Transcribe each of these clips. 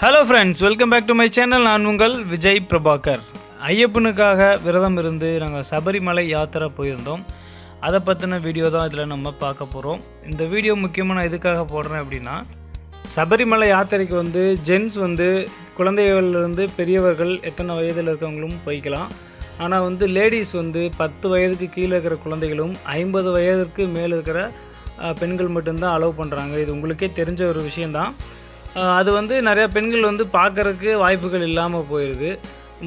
Hello friends welcome back to my channel நான் உங்கள் விஜய் பிரபாகர். ஐயப்பனுக்காக விரதம் இருந்து நாங்கள் சபரிமலை யாத்திரை போயிருந்தோம். அதை பற்றின வீடியோ தான் இதில் நம்ம பார்க்க போகிறோம் இந்த வீடியோ முக்கியமாக நான் எதுக்காக போடுறேன் அப்படின்னா சபரிமலை யாத்திரைக்கு வந்து ஜென்ஸ் வந்து குழந்தைகள்லேருந்து பெரியவர்கள் எத்தனை வயதில் இருக்கவங்களும் போய்க்கலாம். ஆனால் வந்து லேடிஸ் வந்து பத்து வயதுக்கு கீழே இருக்கிற குழந்தைகளும் ஐம்பது வயதுக்கு மேலே இருக்கிற பெண்கள் மட்டும்தான் அலோவ் பண்ணுறாங்க இது உங்களுக்கே தெரிஞ்ச ஒரு விஷயந்தான் அது வந்து நிறையா பெண்கள் வந்து பார்க்கறதுக்கு வாய்ப்புகள் இல்லாமல் போயிடுது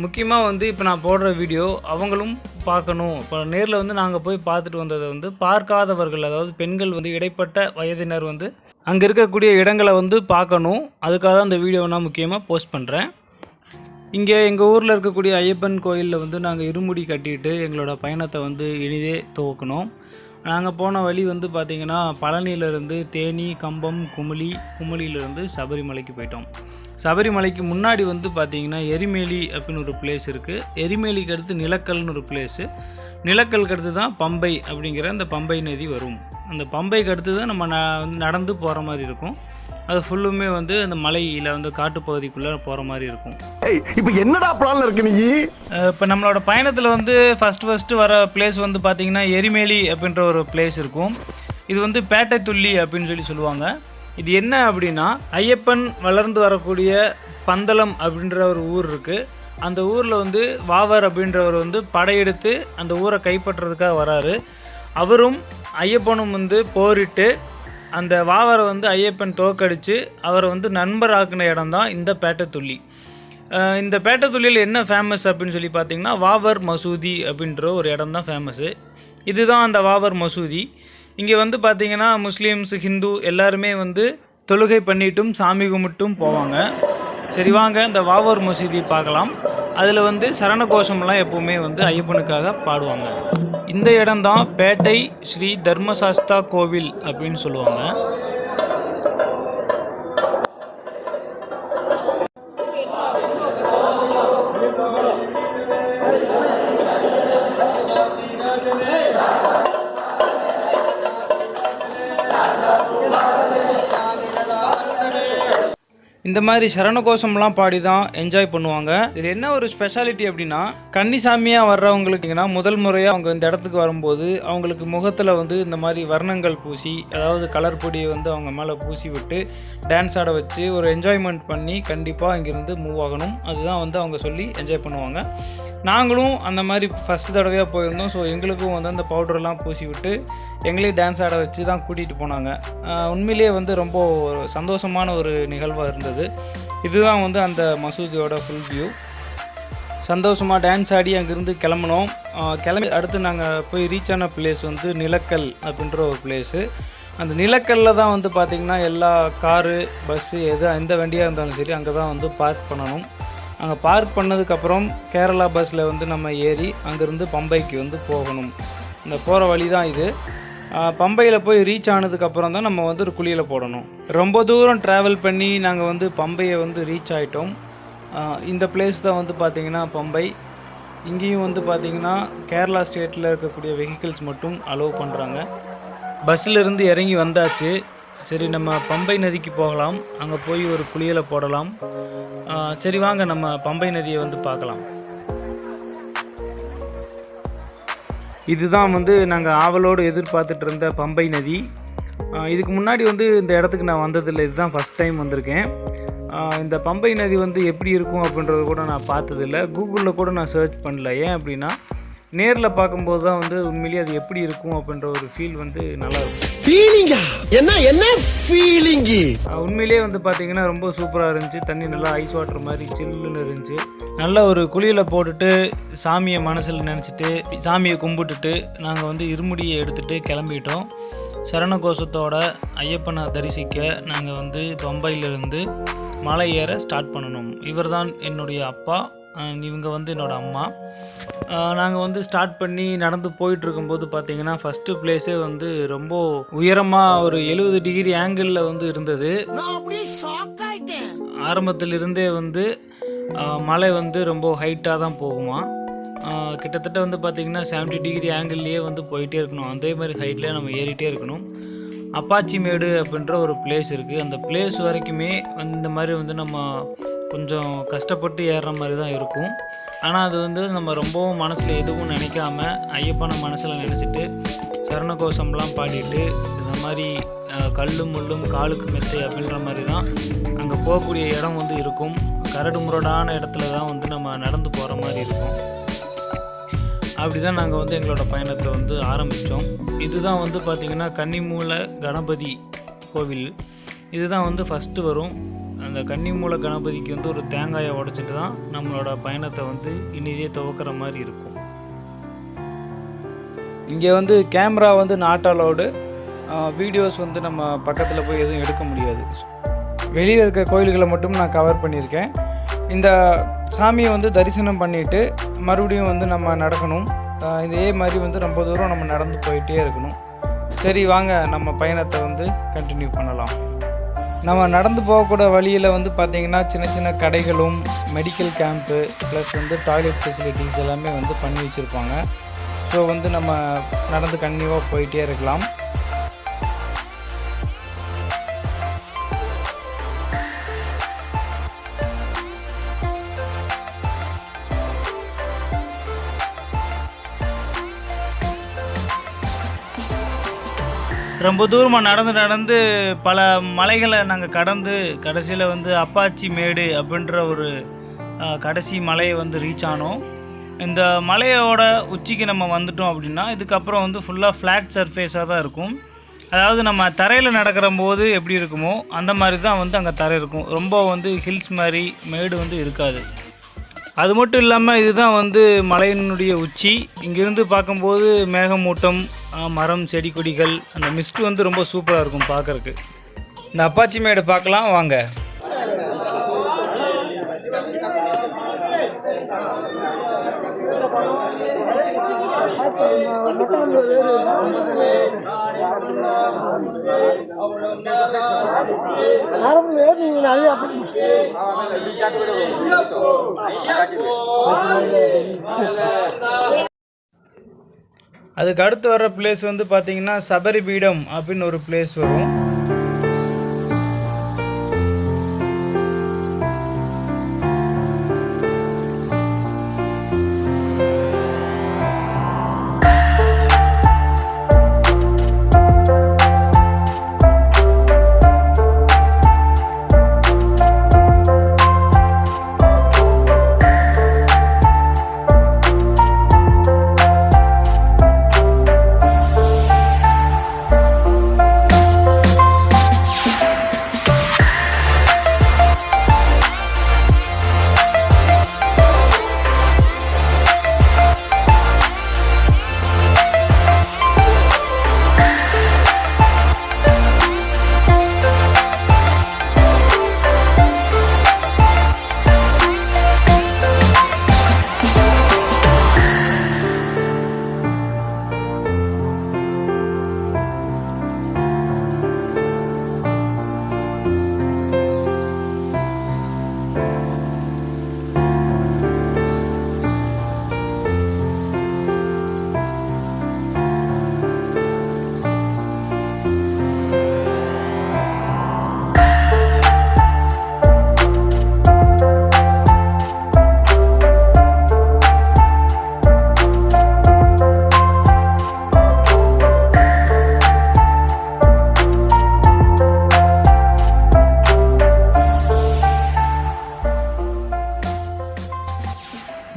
முக்கியமாக வந்து இப்போ நான் போடுற வீடியோ அவங்களும் பார்க்கணும். இப்போ நேரில் வந்து நாங்கள் போய் பார்த்துட்டு வந்ததை வந்து பார்க்காதவர்கள் அதாவது பெண்கள் வந்து இடைப்பட்ட வயதினர் வந்து அங்கே இருக்கக்கூடிய இடங்களை வந்து பார்க்கணும். அதுக்காக தான் அந்த வீடியோ நான் முக்கியமாக போஸ்ட் பண்ணுறேன் இங்கே எங்கள் ஊரில் இருக்கக்கூடிய ஐயப்பன் கோயிலில் வந்து நாங்கள் இருமுடி கட்டிட்டு எங்களோட பயணத்தை வந்து இனிதே துவக்கணும். நாங்கள் போன வழி வந்து பார்த்திங்கன்னா பழனியிலேருந்து தேனி கம்பம் குமுளி குமுளியிலேருந்து சபரிமலைக்கு போயிட்டோம். சபரிமலைக்கு முன்னாடி வந்து பார்த்திங்கன்னா எரிமேலி அப்படின்னு ஒரு பிளேஸ் இருக்குது எரிமேலிக்கு அடுத்து நிலக்கல்னு ஒரு பிளேஸு நிலக்கலுக்கு அடுத்து தான் பம்பை அப்படிங்கிற அந்த பம்பை நதி வரும். அந்த பம்பைக்கு அடுத்து தான் நம்ம ந- நடந்து போகிற மாதிரி இருக்கும். அது ஃபுல்லுமே வந்து அந்த மலையில் வந்து காட்டுப்பகுதிக்குள்ளே போகிற மாதிரி இருக்கும். இப்போ என்னடா பிளான்ல இருக்கு நீ? இப்போ நம்மளோட பயணத்தில் வந்து ஃபஸ்ட் ஃபஸ்ட்டு வர பிளேஸ் வந்து பார்த்திங்கன்னா எரிமேலி அப்படின்ற ஒரு பிளேஸ் இருக்கும். இது வந்து பேட்டை துள்ளி அப்படின்னு சொல்லி சொல்லுவாங்க. இது என்ன அப்படின்னா ஐயப்பன் வளர்ந்து வரக்கூடிய பந்தளம் அப்படின்ற ஒரு ஊர் இருக்குது அந்த ஊரில் வந்து வாவர் அப்படின்றவர் வந்து படையெடுத்து அந்த ஊரை கைப்பற்றுறதுக்காக வராரு. அவரும் ஐயப்பனும் வந்து போரிட்டு அந்த வாவரை வந்து ஐயப்பன் தோக்கடித்து அவரை வந்து நண்பராக்குன இடம் தான் இந்த பேட்டத்துள்ளி. இந்த பேட்டத்துள்ளியில் என்ன ஃபேமஸ் அப்படின்னு சொல்லி பார்த்தீங்கன்னா வாவர் மசூதி அப்படின்ற ஒரு இடம் தான் ஃபேமஸ்ஸு இதுதான் அந்த வாவர் மசூதி. இங்கே வந்து பார்த்தீங்கன்னா முஸ்லீம்ஸ் ஹிந்து எல்லாருமே வந்து தொழுகை பண்ணிட்டும் சாமி கும்பிட்டும் போவாங்க. சரி வாங்க இந்த வாவர் மசூதி பார்க்கலாம். அதில் வந்து சரண கோஷம்லாம் எப்போவுமே வந்து ஐயப்பனுக்காக பாடுவாங்க. இந்த இடம் தான் பேட்டை ஸ்ரீ தர்மசாஸ்தா கோவில் அப்படின்னு சொல்லுவாங்க. இந்த மாதிரி சரணகோஷம்லாம் பாடி தான் என்ஜாய் பண்ணுவாங்க. இதில் என்ன ஒரு ஸ்பெஷாலிட்டி அப்படின்னா கன்னிசாமியாக வர்றவங்களுக்குங்கன்னா முதல் முறையாக அவங்க இந்த இடத்துக்கு வரும்போது அவங்களுக்கு முகத்தில் வந்து இந்த மாதிரி வர்ணங்கள் பூசி அதாவது கலர் பொடியை வந்து அவங்க மேலே பூசி விட்டு டான்ஸ் ஆட வச்சு ஒரு என்ஜாய்மெண்ட் பண்ணி கண்டிப்பாக இங்கேருந்து மூவ் ஆகணும். அதுதான் வந்து அவங்க சொல்லி என்ஜாய் பண்ணுவாங்க. நாங்களும் அந்த மாதிரி ஃபஸ்ட்டு தடவையாக போயிருந்தோம். ஸோ எங்களுக்கும் வந்து அந்த பவுடர்லாம் பூசி விட்டு எங்களையும் டான்ஸ் ஆட வச்சு தான் கூட்டிகிட்டு போனாங்க. உண்மையிலேயே வந்து ரொம்ப ஒரு சந்தோஷமான ஒரு நிகழ்வாக இருந்தது. இதுதான் வந்து அந்த மசூதியோட ஃபுல் வியூ சந்தோஷமாக டான்ஸ் ஆடி அங்கேருந்து கிளம்பினோம். கிளம்பி அடுத்து நாங்கள் போய் ரீச் ஆன பிளேஸ் வந்து நிலக்கல் அப்படின்ற ஒரு பிளேஸு அந்த நிலக்கல்ல தான் வந்து பார்த்திங்கன்னா எல்லா காரு பஸ்ஸு எது எந்த வண்டியாக இருந்தாலும் சரி அங்கே தான் வந்து பார்க் பண்ணணும். அங்கே பார்க் பண்ணதுக்கப்புறம் கேரளா பஸ்ஸில் வந்து நம்ம ஏறி அங்கேருந்து பம்பைக்கு வந்து போகணும். இந்த போகிற வழி தான் இது பம்பையில் போய் ரீச் ஆனதுக்கப்புறம் தான் நம்ம வந்து ஒரு குழியில் போடணும். ரொம்ப தூரம் ட்ராவல் பண்ணி நாங்கள் வந்து பம்பையை வந்து ரீச் ஆகிட்டோம் இந்த பிளேஸ் தான் வந்து பார்த்திங்கன்னா பம்பை. இங்கேயும் வந்து பார்த்திங்கன்னா கேரளா ஸ்டேட்டில் இருக்கக்கூடிய வெஹிக்கிள்ஸ் மட்டும் அலோவ் பண்ணுறாங்க பஸ்ஸில் இருந்து இறங்கி வந்தாச்சு. சரி நம்ம பம்பை நதிக்கு போகலாம். அங்கே போய் ஒரு குளியலை போடலாம். சரி வாங்க நம்ம பம்பை நதியை வந்து பார்க்கலாம். இதுதான் வந்து நாங்கள் ஆவலோடு எதிர்பார்த்துட்டு இருந்த பம்பை நதி. இதுக்கு முன்னாடி வந்து இந்த இடத்துக்கு நான் வந்ததில்லை. இதுதான் ஃபஸ்ட் டைம் வந்திருக்கேன். இந்த பம்பை நதி வந்து எப்படி இருக்கும் அப்படின்றத கூட நான் பார்த்ததில்ல. கூகுளில் கூட நான் சர்ச் பண்ணல. ஏன் அப்படின்னா நேரில் பார்க்கும்போது தான் வந்து உண்மையிலேயே அது எப்படி இருக்கும் அப்படின்ற ஒரு ஃபீல் வந்து நல்லாயிருக்கும் ஃபீலிங்கா என்ன என்ன ஃபீலிங்கு உண்மையிலேயே வந்து பார்த்தீங்கன்னா ரொம்ப சூப்பராக இருந்துச்சு. தண்ணி நல்லா ஐஸ் வாட்டர் மாதிரி சில்லுன்னு இருந்துச்சு. நல்ல ஒரு குழியில் போட்டுட்டு சாமியை மனசில் நினச்சிட்டு சாமியை கும்பிட்டுட்டு நாங்கள் வந்து இருமுடியை எடுத்துகிட்டு கிளம்பிட்டோம். சரண கோஷத்தோட ஐயப்பனை தரிசிக்க நாங்கள் வந்து பம்பையிலிருந்து மலை ஏற ஸ்டார்ட் பண்ணணும். இவர்தான் என்னுடைய அப்பா இவங்க வந்து என்னோடய அம்மா. நாங்கள் வந்து ஸ்டார்ட் பண்ணி நடந்து போயிட்டு இருக்கும்போது பார்த்தீங்கன்னா ஃபஸ்ட்டு பிளேஸே வந்து ரொம்ப உயரமாக ஒரு எழுபது டிகிரி ஆங்கிளில் வந்து இருந்தது. ஆரம்பத்தில் இருந்தே வந்து மலை வந்து ரொம்ப ஹைட்டாக தான் போகுமா. கிட்டத்தட்ட வந்து பார்த்திங்கன்னா 70 டிகிரி ஆங்கிள்லேயே வந்து போயிட்டே இருக்கணும். அதே மாதிரி ஹைட்லேயே நம்ம ஏறிட்டே இருக்கணும். அப்பாச்சி மேடு அப்படின்ற ஒரு பிளேஸ் இருக்குது அந்த பிளேஸ் வரைக்குமே இந்த மாதிரி வந்து நம்ம கொஞ்சம் கஷ்டப்பட்டு ஏறுற மாதிரி தான் இருக்கும். ஆனால் அது வந்து நம்ம ரொம்பவும் மனசில் எதுவும் நினைக்காம ஐயப்பனை மனசில் நினச்சிட்டு சரணகோஷம்லாம் பாடிட்டு இந்த மாதிரி கல்லும் முள்ளும் காலுக்கு மெத்தை அப்படின்ற மாதிரி தான் அங்கே போகக்கூடிய இடம் வந்து இருக்கும். கரடு முரடான இடத்துல தான் வந்து நம்ம நடந்து போகிற மாதிரி இருக்கும். அப்படி தான் நாங்கள் வந்து எங்களோட பயணத்தை வந்து ஆரம்பித்தோம் இதுதான் வந்து பார்த்திங்கன்னா கன்னிமூல கணபதி கோவில். இதுதான் வந்து ஃபஸ்ட்டு வரும். அந்த கன்னிமூல கணபதிக்கு வந்து ஒரு தேங்காயை உடைச்சிட்டு தான் நம்மளோட பயணத்தை வந்து இனிதே துவக்கிற மாதிரி இருக்கும். இங்கே வந்து கேமரா வந்து நாட் அலோடு வீடியோஸ் வந்து நம்ம பக்கத்தில் போய் எதுவும் எடுக்க முடியாது. வெளியில் இருக்க கோயில்களை மட்டும் நான் கவர் பண்ணியிருக்கேன். இந்த சாமியை வந்து தரிசனம் பண்ணிவிட்டு மறுபடியும் வந்து நம்ம நடக்கணும். இதே மாதிரி வந்து ரொம்ப தூரம் நம்ம நடந்து போயிட்டே இருக்கணும். சரி வாங்க நம்ம பயணத்தை வந்து கண்டினியூ பண்ணலாம். நம்ம நடந்து போகக்கூட வழியில் வந்து பார்த்திங்கன்னா சின்ன சின்ன கடைகளும் மெடிக்கல் கேம்ப்பு ப்ளஸ் வந்து டாய்லெட் ஃபெசிலிட்டிஸ் எல்லாமே வந்து பண்ணி வச்சுருப்பாங்க. ஸோ வந்து நம்ம நடந்து கன்னியூவாக போயிட்டே இருக்கலாம். ரொம்ப தூரமாக நடந்து நடந்து பல மலைகளை நாங்கள் கடந்து கடைசியில் வந்து அப்பாச்சி மேடு அப்படின்ற ஒரு கடைசி மலையை வந்து ரீச் ஆனோம். இந்த மலையோட உச்சிக்கு நம்ம வந்துட்டோம் அப்படின்னா இதுக்கப்புறம் வந்து ஃபுல்லாக ஃப்ளாட் சர்ஃபேஸாக தான் இருக்கும். அதாவது நம்ம தரையில் நடக்கிற போது எப்படி இருக்குமோ அந்த மாதிரி தான் வந்து அங்கே தரை இருக்கும். ரொம்ப வந்து ஹில்ஸ் மாதிரி மேடு வந்து இருக்காது. அது மட்டும் இல்லாமல் இதுதான் வந்து மலையினுடைய உச்சி. இங்கிருந்து பார்க்கும்போது மேகமூட்டம் மரம் செடி கொடிகள் அந்த மிஸ்ட் வந்து ரொம்ப சூப்பராக இருக்கும் பார்க்கறக்கு இந்த அப்பாச்சி மேடு பார்க்கலாம் வாங்க. அதுக்கு அடுத்து வர்ற பிளேஸ் வந்து பார்த்தீங்கன்னா சபரிபீடம் அப்படின்னு ஒரு பிளேஸ் வரும்.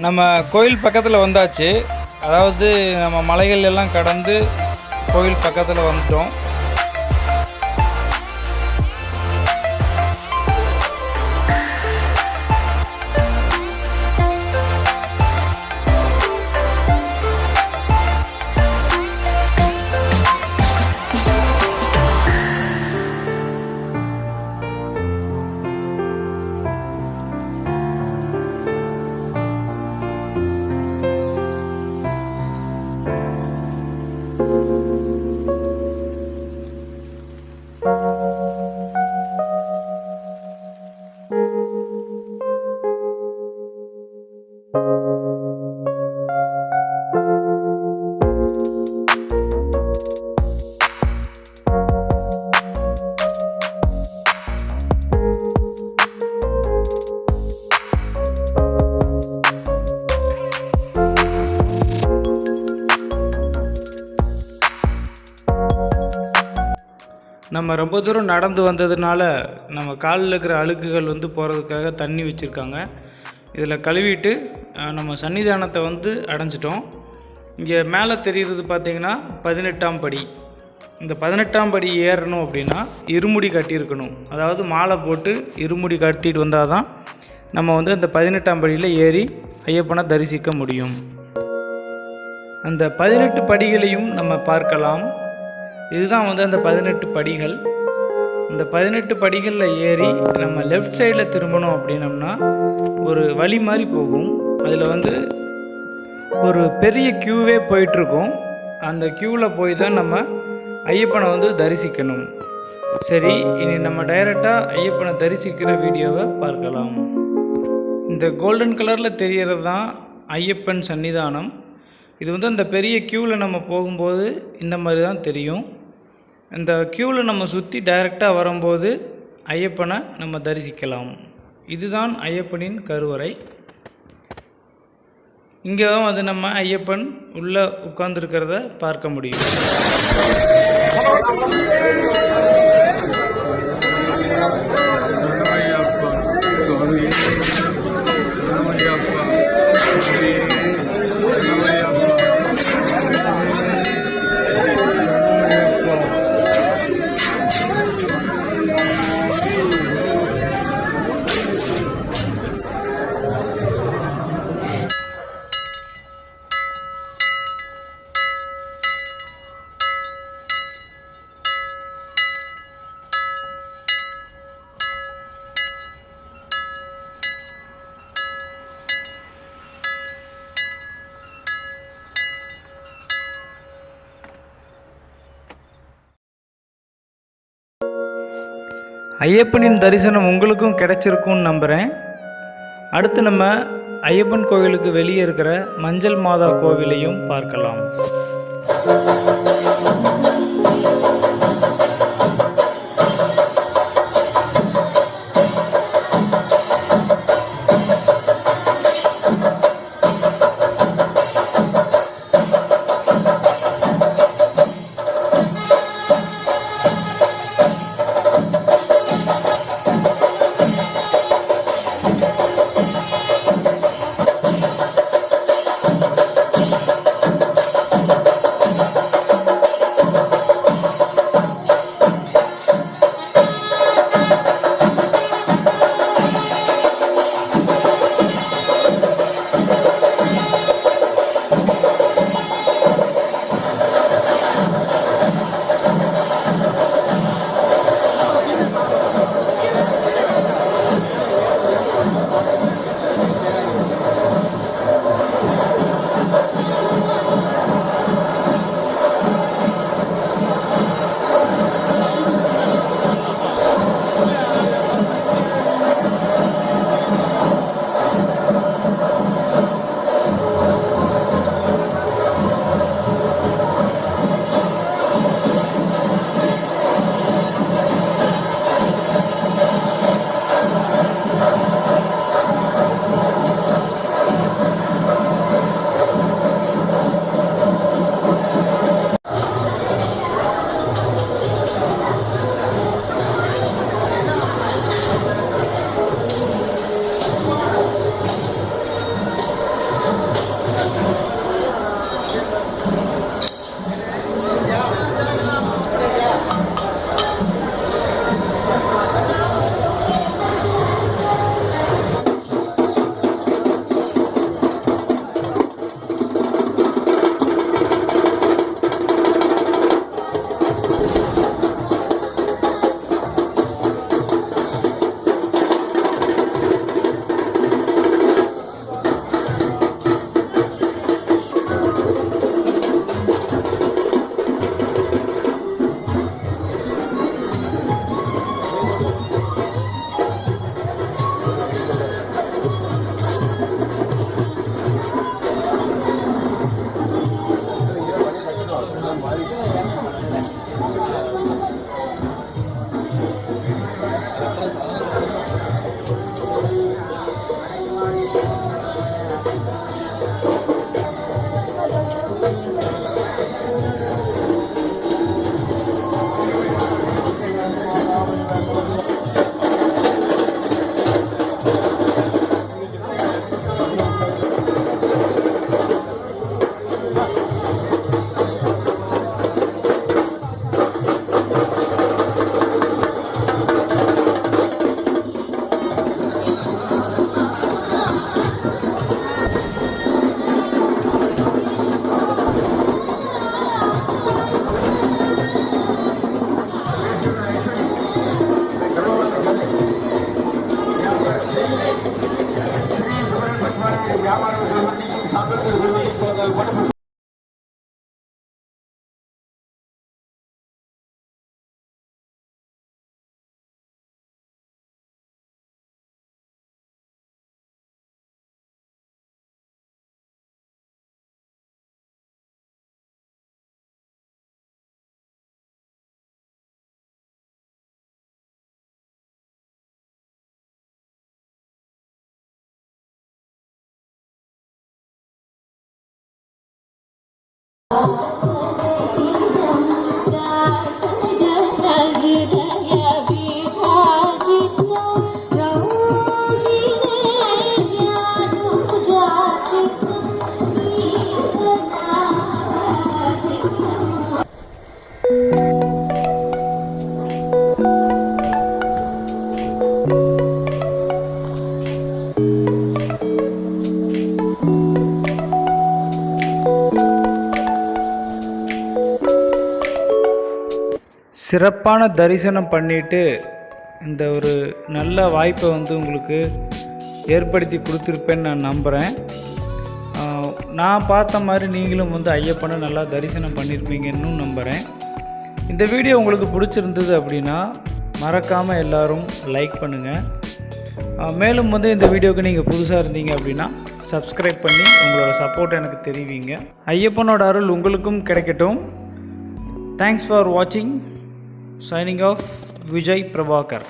நம்ம கோயில் பக்கத்தில் வந்தாச்சு. அதாவது நம்ம மலைகள் எல்லாம் கடந்து கோயில் பக்கத்தில் வந்துட்டோம். நம்ம ரொம்ப தூரம் நடந்து வந்ததுனால நம்ம காலில் இருக்கிற அழுக்குகள் வந்து போகிறதுக்காக தண்ணி வச்சுருக்காங்க. இதில் கழுவிட்டு நம்ம சன்னிதானத்தை வந்து அடைஞ்சிட்டோம். இங்கே மேலே தெரிகிறது பார்த்திங்கன்னா பதினெட்டாம் படி. இந்த பதினெட்டாம் படி ஏறணும் அப்படின்னா இருமுடி கட்டியிருக்கணும். அதாவது மாலை போட்டு இருமுடி கட்டிட்டு வந்தால் தான் நம்ம வந்து அந்த பதினெட்டாம் படியில் ஏறி ஐயப்பனை தரிசிக்க முடியும். அந்த பதினெட்டு படிகளையும் நம்ம பார்க்கலாம். இதுதான் வந்து அந்த பதினெட்டு படிகள். இந்த பதினெட்டு படிகளில் ஏறி நம்ம லெஃப்ட் சைடில் திரும்பணும் அப்படின்னம்னா ஒரு வழி மாதிரி போகும். அதில் வந்து ஒரு பெரிய க்யூவே போயிட்டுருக்கும். அந்த க்யூவில் போய் தான் நம்ம ஐயப்பனை வந்து தரிசிக்கணும். சரி இனி நம்ம டைரெக்டாக ஐயப்பனை தரிசிக்கிற வீடியோவை பார்க்கலாம். இந்த கோல்டன் கலரில் தெரிகிறது தான் ஐயப்பன் சன்னிதானம். இது வந்து அந்த பெரிய க்யூவில் நம்ம போகும்போது இந்த மாதிரி தான் தெரியும். இந்த க்யூவில் நம்ம சுற்றி டைரெக்டாக வரும்போது ஐயப்பனை நம்ம தரிசிக்கலாம். இதுதான் ஐயப்பனின் கருவறை. இங்கே தான் அது நம்ம ஐயப்பன் உள்ளே உட்கார்ந்துருக்கிறத பார்க்க முடியும். ஐயப்பனின் தரிசனம் உங்களுக்கும் கிடைச்சிருக்கும்னு நம்புகிறேன் அடுத்து நம்ம ஐயப்பன் கோவிலுக்கு வெளியே இருக்கிற மஞ்சள் மாதா கோவிலையும் பார்க்கலாம். Oh. சிறப்பான தரிசனம் பண்ணிட்டு இந்த ஒரு நல்ல வாய்ப்பை வந்து உங்களுக்கு ஏற்படுத்தி கொடுத்துருப்பேன்னு நான் நம்புகிறேன் நான் பார்த்த மாதிரி நீங்களும் வந்து ஐயப்பனை நல்லா தரிசனம் பண்ணியிருப்பீங்கன்னு நம்புகிறேன் இந்த வீடியோ உங்களுக்கு பிடிச்சிருந்தது அப்படின்னா மறக்காமல் எல்லோரும் லைக் பண்ணுங்கள் மேலும் வந்து இந்த வீடியோவுக்கு நீங்கள் புதுசாக இருந்தீங்க அப்படின்னா சப்ஸ்கிரைப் பண்ணி உங்களோட சப்போர்ட் எனக்கு தெரிவிங்க. ஐயப்பனோட அருள் உங்களுக்கும் கிடைக்கட்டும். தேங்க்ஸ் ஃபார் வாட்சிங் சைனிங் ஆஃப் விஜய் பிரபாகர்